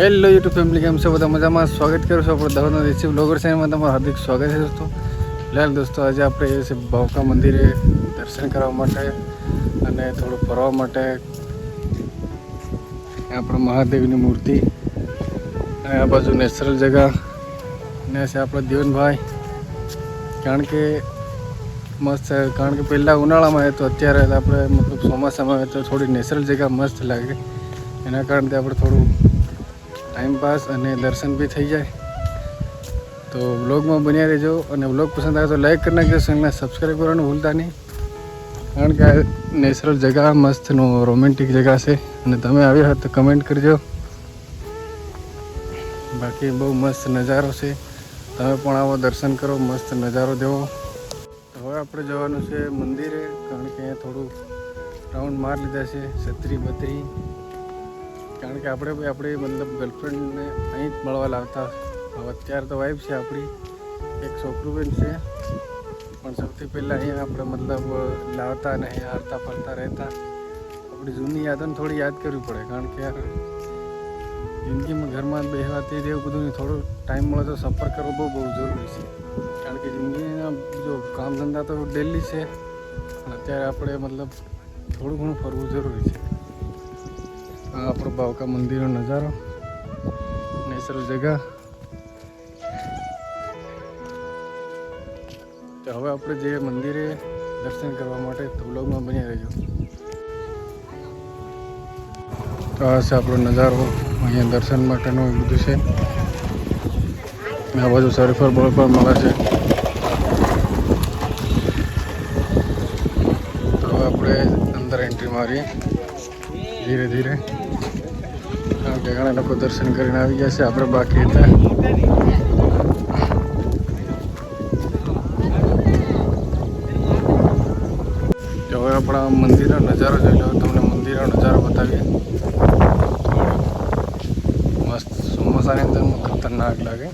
Hello YouTube family, કેમ છો? બધા મજામાં? સ્વાગત કરું છું આપણે દવાના રિસીવ બ્લોગર ચેનલમાં. તમારું હાર્દિક સ્વાગત છે દોસ્તો. લાલ દોસ્તો, આજે આપણે એ છે ભાવકા મંદિરે દર્શન કરવા માટે અને થોડું ફરવા માટે આપણે મહાદેવની મૂર્તિ અને આ બાજુ નેચરલ જગા. ને છે આપણા દીવનભાઈ કારણ કે મસ્ત કારણ કે પહેલાં ઉનાળામાં હોય તો અત્યારે આપણે મતલબ ચોમાસામાં તો થોડી નેચરલ જગ્યા મસ્ત લાગે. એના કારણે આપણે થોડું ટાઈમ પાસ અને દર્શન બી થઈ જાય. તો વ્લોગમાં બન્યા રહેજો અને વ્લોગ પસંદ આવે તો લાઈક કરી નાખજો, ચેનલને સબસ્ક્રાઈબ કરવાનું ભૂલતા નહીં. કારણ કે આ નેચરલ જગા, મસ્તનો રોમેન્ટિક જગા છે. અને તમે આવ્યા હોય તો કમેન્ટ કરજો. બાકી બહુ મસ્ત નજારો છે. તમે પણ આવો, દર્શન કરો, મસ્ત નજારો દેવો. હવે આપણે જવાનું છે મંદિરે, કારણ કે અહીંયા થોડું રાઉન્ડ માર લીધા છે, છત્રી બત્રી. કારણ કે આપણે આપણી મતલબ ગર્લફ્રેન્ડને અહીં જ મળવા લાવતા. અત્યારે તો વાઈફ છે આપણી. એક છોકરું છે. પણ સૌથી પહેલાં અહીંયા આપણે મતલબ લાવતા અને અહીંયા હારતા ફરતા રહેતા. આપણી જૂની યાદોને થોડી યાદ કરવી પડે. કારણ કે યાર, જિંદગીમાં ઘરમાં બેસવાથી એવું બધું થોડો ટાઈમ મળે તો સફર કરવો બહુ બહુ જરૂરી છે. કારણ કે જિંદગીના જો કામ ધંધા તો ડેલી છે. અત્યારે આપણે મતલબ થોડું ઘણું ફરવું જરૂરી છે. આપણો ભાવકા મંદિરનો નજારો. નેચરલ જગા. તો હવે આપણે જે મંદિરે દર્શન કરવા માટે વ્લોગમાં બની રહેજો. તો આ છે આપણો નજારો. અહીંયા દર્શન માટેનું બધું છે. આ બાજુ સરીફર બોલ પણ મળે છે. તો આપણે અંદર એન્ટ્રી મારીએ. ધીરે ધીરે. કારણ ઘણા લોકો દર્શન કરીને આવી ગયા છે, આપણે બાકી હતા. હવે આપણા મંદિરનો નજારો જોઈ લો, તમને મંદિરનો નજારો બતાવીએ. મસ્ત ચોમાસાની અંદર ખતરનાક લાગે.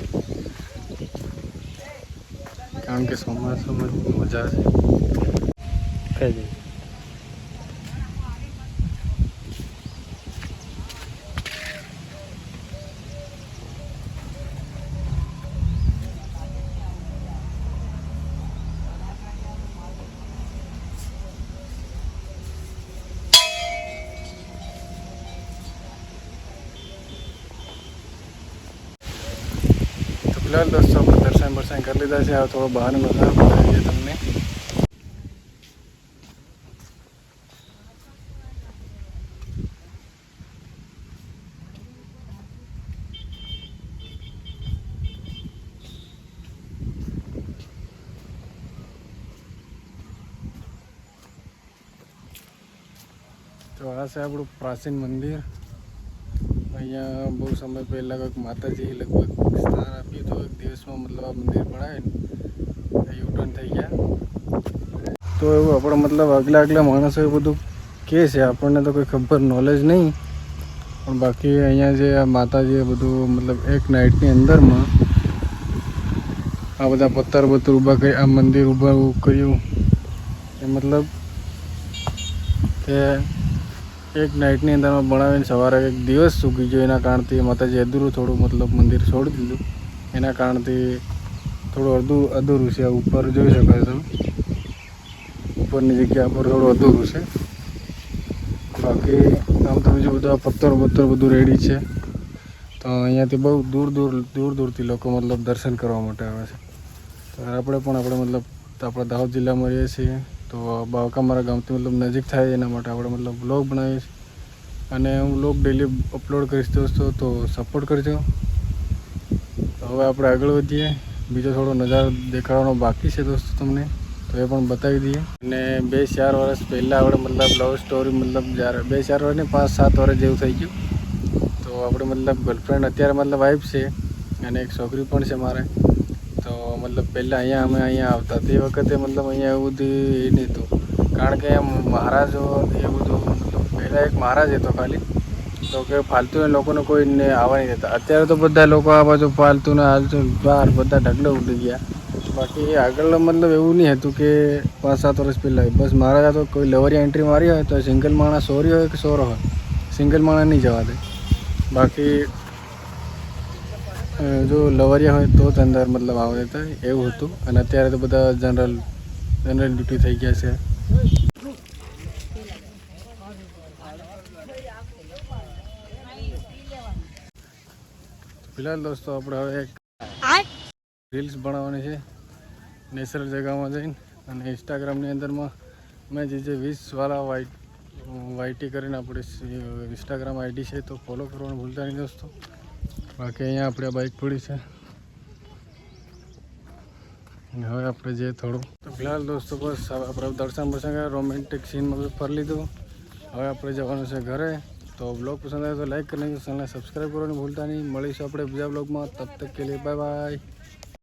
કારણ કે ચોમાસામાં મજા છે કઈ ફિલહાલ દોસ્તો દર્શન બર્શન કરી લીધા છે હવે થોડો બહારનો નજારો બતાવીએ તમને તો આ છે આપણું પ્રાચીન મંદિર અહીંયા બહુ સમય પહેલાં કંઈક માતાજી લગભગ સ્થાન એક દિવસમાં મતલબ આ મંદિર બનાવે યુટર્ન થઈ ગયા. તો એવું આપણે મતલબ આગલા આગલા માણસો એ બધું કહે છે, આપણને તો કોઈ ખબર નોલેજ નહીં. પણ બાકી અહીંયા જે આ માતાજીએ બધું મતલબ એક નાઇટની અંદરમાં આ બધા પથ્થર બત્તર ઊભા કરી, આ મંદિર ઊભા કર્યું. એ મતલબ કે એક નાઇટની અંદરમાં બનાવીને સવારે એક દિવસ સૂકી ગયો. એના કારણથી માતાજી અધૂરું થોડું મતલબ મંદિર છોડી દીધું. એના કારણથી થોડું અડધું અધૂરું છે, ઉપર જોઈ શકો છો તમે. ઉપરની જગ્યા પર થોડું અધૂરું છે. બાકી આમ તો બીજું બધું પથ્થર પથ્થર બધું રેડી છે. તો અહીંયાથી બહુ દૂર દૂર દૂર દૂરથી લોકો મતલબ દર્શન કરવા માટે આવે છે. તો આપણે પણ આપણે મતલબ આપણા દાહોદ જિલ્લામાં રહીએ છીએ. તો બાવકા મારા ગામથી મતલબ નજીક થાય એના માટે આપણે મતલબ બ્લોગ બનાવીએ છીએ. અને હું બ્લોગ ડેલી અપલોડ કરીશ દોસ્તો, તો સપોર્ટ કરજો. હવે આપણે આગળ વધીએ. બીજો થોડો નજારો દેખાડવાનો બાકી છે દોસ્તો તમને, તો એ પણ બતાવી દઈએ. અને બે ચાર વર્ષ પહેલાં આપણે મતલબ લવ સ્ટોરી મતલબ જ્યારે, બે ચાર વર્ષ ને પાંચ સાત વર્ષ જેવું થઈ ગયું. તો આપણે મતલબ ગર્લફ્રેન્ડ અત્યારે મતલબ વાઈફ છે અને એક છોકરી પણ છે મારે. તો મતલબ પહેલાં અહીંયા અમે અહીંયા આવતા તે વખતે મતલબ અહીંયા એવું બધું એ નહીં હતું. કારણ કે મહારાજો એ બધું મતલબ પહેલાં એક મહારાજ હતો ખાલી. તો કે ફાલતુ લોકોને કોઈને આવવા નહીં દેતા. અત્યારે તો બધા લોકો આ બાજુ ફાલતુને હાલતુ બહાર બધા ઢગલે ઉડી ગયા. બાકી આગળ મતલબ એવું નહીં હતું કે પાંચ સાત વર્ષ પહેલાં બસ મારા તો કોઈ લવરિયા એન્ટ્રી મારી હોય તો સિંગલ માણસ સોરી હોય કે સોરો હોય. સિંગલ માણસ નહીં જવા દે. બાકી જો લવરિયા હોય તો જ અંદર મતલબ આવવા દેતા એવું હતું. અને અત્યારે તો બધા જનરલ જનરલ ડ્યુટી થઈ ગયા છે. ફિલહાલ દોસ્તો આપણે હવે એક રીલ્સ બનાવવાની છે નેચરલ જગામાં જઈને. અને ઇન્સ્ટાગ્રામની અંદરમાં મેં જે જે વીસવાળા વાઇટ વાયટી કરીને આપણે ઇન્સ્ટાગ્રામ આઈડી છે તો ફોલો કરવાનું ભૂલતા નહીં દોસ્તો. બાકી અહીંયા આપણે બાઇક પડી છે. અને હવે આપણે જે થોડું. તો ફિલહાલ દોસ્તો બસ આપણે દર્શન બર્શન રોમેન્ટિક સીનમાં ફરી લીધું. હવે આપણે જવાનું છે ઘરે. તો બ્લોગ પસંદ આવે તો લાઈક કરીને ચેનલને સબસ્ક્રાઈબ કરવાનું ભૂલતા નહીં. મળીશું આપણે બીજા બ્લોગમાં તબ તક કે લીએ બાય બાય